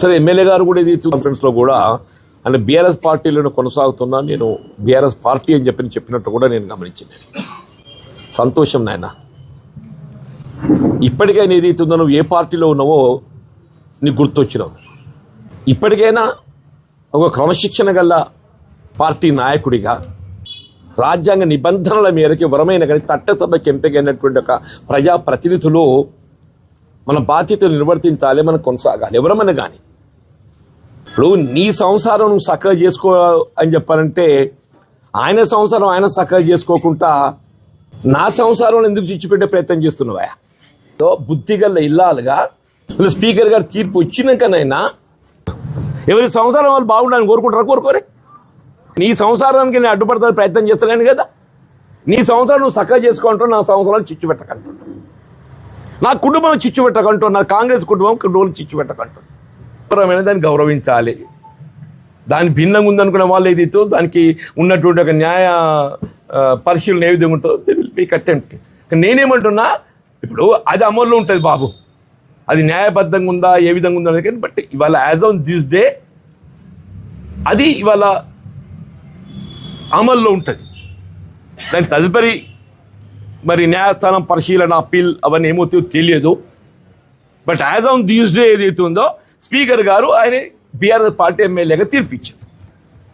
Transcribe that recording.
సరే ఎమ్మెల్యే గారు కూడా ఇది కాన్ఫరెన్స్లో కూడా అంటే బీఆర్ఎస్ పార్టీలను కొనసాగుతున్నా నేను బీఆర్ఎస్ పార్టీ అని చెప్పి చెప్పినట్టు కూడా నేను గమనించింది. సంతోషం నాయన. ఇప్పటికైనా ఏదైతుందో నువ్వు ఏ పార్టీలో ఉన్నావో నీకు గుర్తొచ్చినావు. ఇప్పటికైనా ఒక క్రమశిక్షణ గల పార్టీ నాయకుడిగా రాజ్యాంగ నిబంధనల మేరకు వరమైన కానీ చట్టసభకి ఎంపికైనటువంటి ఒక ప్రజాప్రతినిధులు మన బాధ్యతలు నిర్వర్తించాలి మనం కొనసాగాలి. ఎవరమైనా కానీ ఇప్పుడు నీ సంసారం నువ్వు చక్కగా చేసుకో అని చెప్పారంటే ఆయన సంసారం ఆయన చక్కగా చేసుకోకుండా నా సంసారం ఎందుకు చిచ్చిపెట్టే ప్రయత్నం చేస్తున్నావా? సో బుద్ధిగల్ల ఇల్లాలుగా స్పీకర్ గారు తీర్పు వచ్చినాకనైనా ఎవరి సంసారం వాళ్ళు బాగుండాలని కోరుకుంటారా? కోరుకోరే. నీ సంసారానికి నేను అడ్డుపడతాను ప్రయత్నం చేస్తలేను కదా. నీ సంవత్సరం నువ్వు చక్కగా చేసుకుంటూ నా సంవత్సరాలు చిచ్చు పెట్టకంటు నా కుటుంబం చిచ్చు పెట్టకంటూ నా కాంగ్రెస్ కుటుంబం కుటుంబం చిచ్చు పెట్టకంటూ గౌరవమైన దాన్ని గౌరవించాలి. దాని భిన్నంగా ఉందనుకునే వాళ్ళు ఏదైతే దానికి ఉన్నటువంటి ఒక న్యాయ పరిశీలన ఏ విధంగా ఉంటుందో దే విల్ బీ అటెంప్ట్ నేనేమంటున్నా ఇప్పుడు అది అమల్లో ఉంటుంది బాబు. అది న్యాయబద్ధంగా ఉందా ఏ విధంగా ఉందా అనేది కానీ బట్ ఇవాళ యాజ్ ఆన్ దిస్ డే అది ఇవాళ అమల్లో ఉంటుంది. దాని తదుపరి మరి న్యాయస్థానం పరిశీలన అప్పీల్ అవన్నీ ఏమవుతాయో తెలియదు. But as on this day ఏదైతే ఉందో స్పీకర్ గారు ఆయన బీఆర్ఎస్ పార్టీ ఎమ్మెల్యేగా తీర్పిచ్చారు.